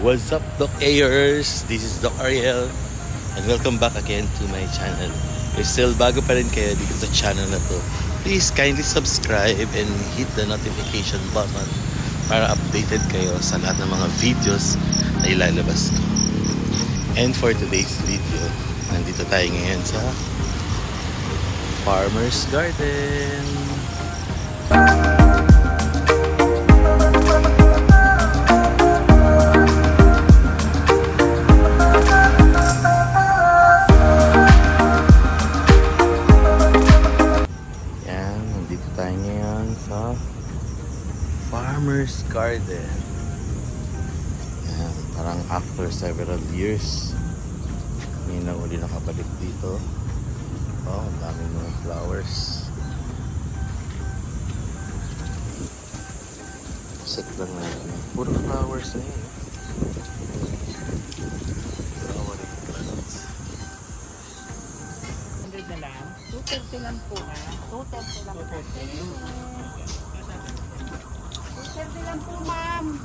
What's up, Doc Ayers? This is Doc Ariel. And welcome back again to my channel. If still bago pa rin kayo dito sa channel na to, please kindly subscribe and hit the notification button para updated kayo sa lahat ng mga videos na ilalabas ko. And for today's video, nandito tayo ngayon sa Farmer's Garden. Yan, Garden. Yan, parang after several years, may na uli nakabalik dito. Oh, ang dami mga flowers. Set lang natin. Puro flowers na yun. Flowering plants. 100 na lang. 230 lang po ha. 230 lang po. 230 lang po ma'am.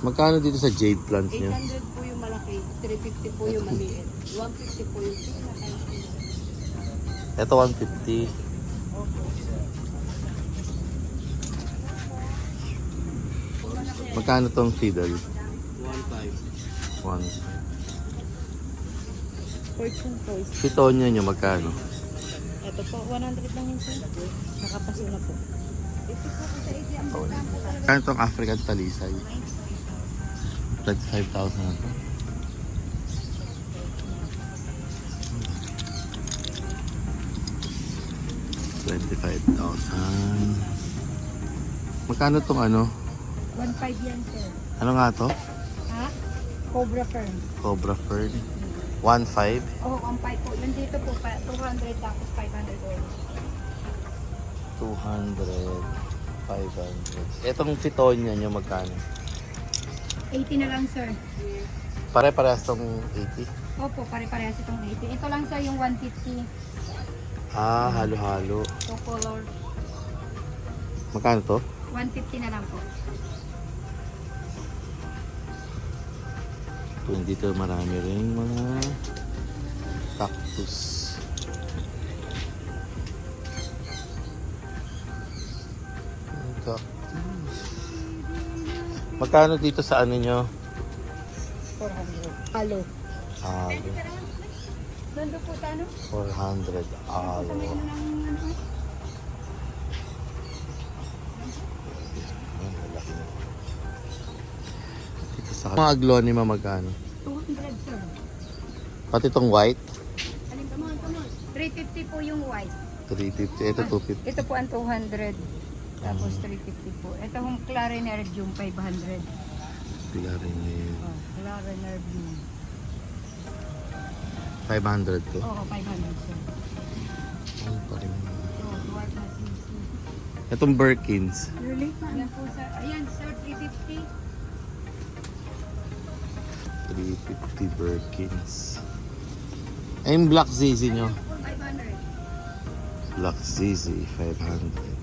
Magkano dito sa jade plants niyo? 800 po yung malaki. 350 po yung maliit. 150 po yung pinaka. Ito 150. Magkano tong fiddle? 1.5. 1. Fortune toys. Pitonya nyo magkano? Ito po, 100 lang yun sir. Nakapaso na po. Ito po sa idea. Ang bata po talaga. Magkano tong African talisay? Like 5,000 na to. Twenty-five thousand. Magkano tong ano? 1.5 yan sir. Ano nga to? Ha? Cobra fern. Cobra fern. 1.5. Oh, 1.5 po. Yung dito po, pa, 200 tapos 500 oil. 200. 500. Etong pitonya nyo magkano? 80 na lang sir. Pare-parehas tong 80. Opo, pare-parehas itong 80. Ito lang sir yung 150. Ah, halo-halo. Two color. Magkano to? 150 na lang po. Kung dito marami rin mga cactus. Cactus. Magkano dito sa ano nyo? 400. Halo. Alo. Nandun po sa ano? 400 Sa alo. ano. Dito sa mga aglonema magkano? 200 sir. Pati tong white? Alin come on, come on. 350 po yung white. 350. Ito 250. Ito po ang 200. Tapos 350 po. Ito yung Clarinerdium 500. Pila rin yun. Oh, Clarinerdium. 500 to. Oo, 500 sir. Ano pa rin? Itong Birkins. Really? Ayan po sir. Ayan sir, 350. 350 Birkins. Ay, yung Black ZZ nyo. 500. Black ZZ, 500.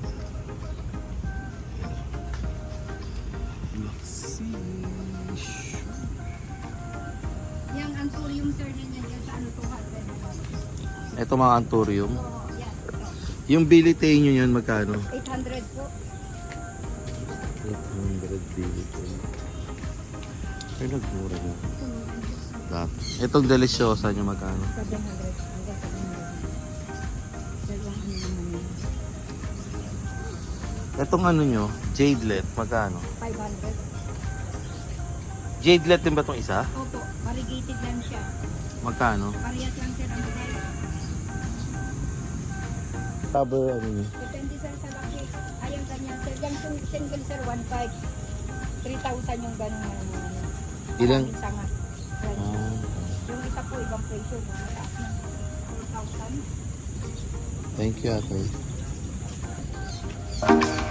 Yung anthurium sir niyan yan sa ano 200. Ito mga Anturium. Yan. Yung Billy nyo yun, magkano? 800 po. 800 Billy Ay, nagmura na. Dat. Itong Deliciosa nyo, magkano? 700. Hanggang 700. Dalawang ano naman yun. Itong ano nyo, Jadelet, magkano? 500. Jadelet din ba itong isa? Opo, variegated lang siya. Magkano? Parehas lang sir ang model. Cover ano nyo? Depende sir sa laki. Ayan ganyan sir. Yung sing- single sir, 1.5. 3,000 yung ganun ano. ano. Ilang? Sanga. Ah. Yung isa po ibang presyo. Mataas ng 4,000. Thank you, ate. Ayan,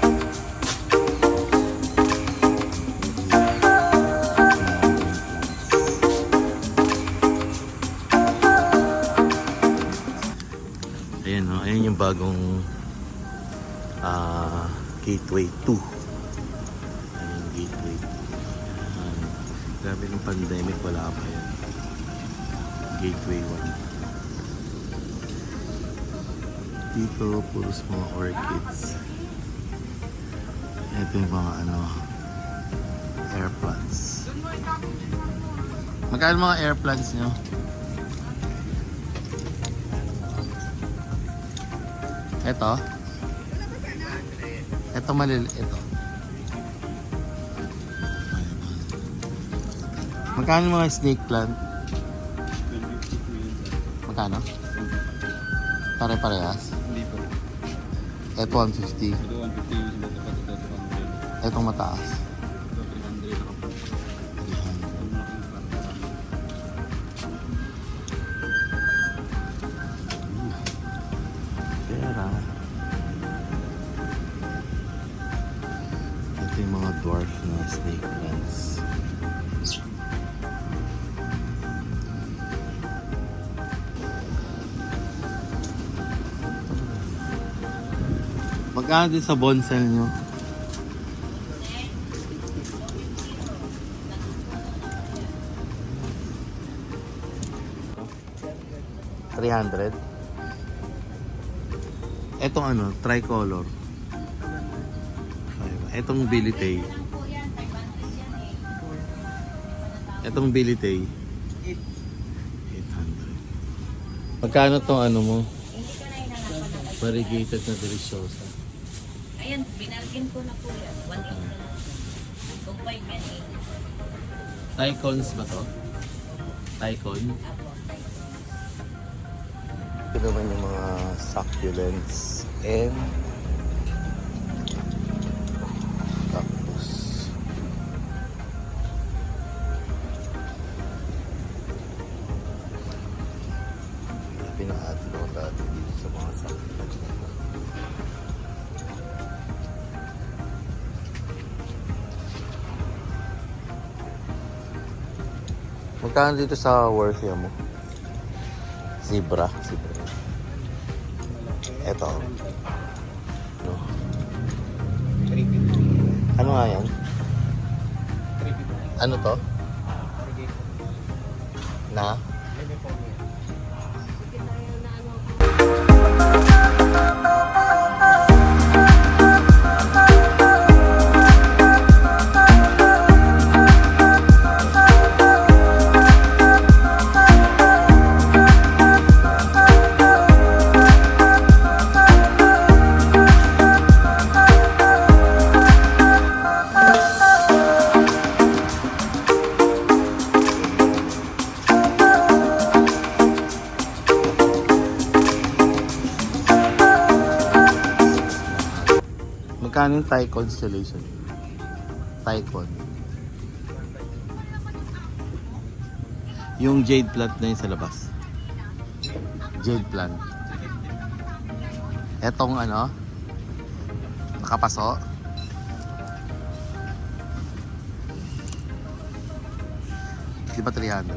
bagong ah, Gateway 2. Ayan yung Gateway 2. Ayan. Grabe ng pandemic, wala pa yan. Gateway 1. Dito, puros mga orchids. Ito yung mga ano, air plants. Magkano mga air plants nyo? Ito? Ito malil... Ito. Magkano mga snake plant? Magkano? Pare-parehas? Hindi po. Ito 150. Ito 150 yung sinatapat. Ito 200. Itong mataas. Ito yung mga dwarf na snake plants. Magkano din sa bonsai nyo? Three hundred. Etong ano, tricolor. Five. Etong bilitay. Etong bilitay. 800. Magkano tong ano mo? Hindi ko na inanapan na kasi. Variegated na deliciosa. Ayan, binalgin ko na po yan. 1.8 na lang. Kung 5 yan eh. Tycons ba to? Tycon? Apo. Ito naman yung mga succulents and Magkano dito sa Worthia mo? Zebra. Zebra. Ito. No. Ano nga yan? Ano to? Na? Magkano Thai constellation? Tycon. Yung jade plant na yun sa labas. Jade plant. Etong ano? Nakapaso. Di ba 300?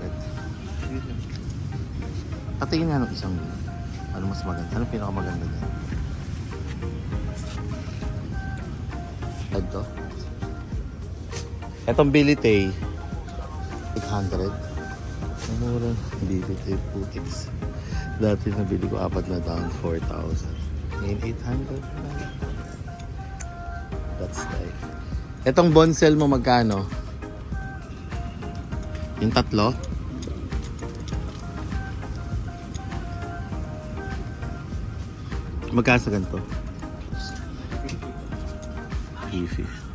Patingin nga ng isang ano mas maganda? Ano pinakamaganda niya? Ito. Etong Billy 800. Ang mura. Billy Tay Putix. Dati nabili ko apat na down 4,000. Ngayon 800 na. That's life. Etong bonsel mo magkano? Yung tatlo? Magkano sa ganito? 350.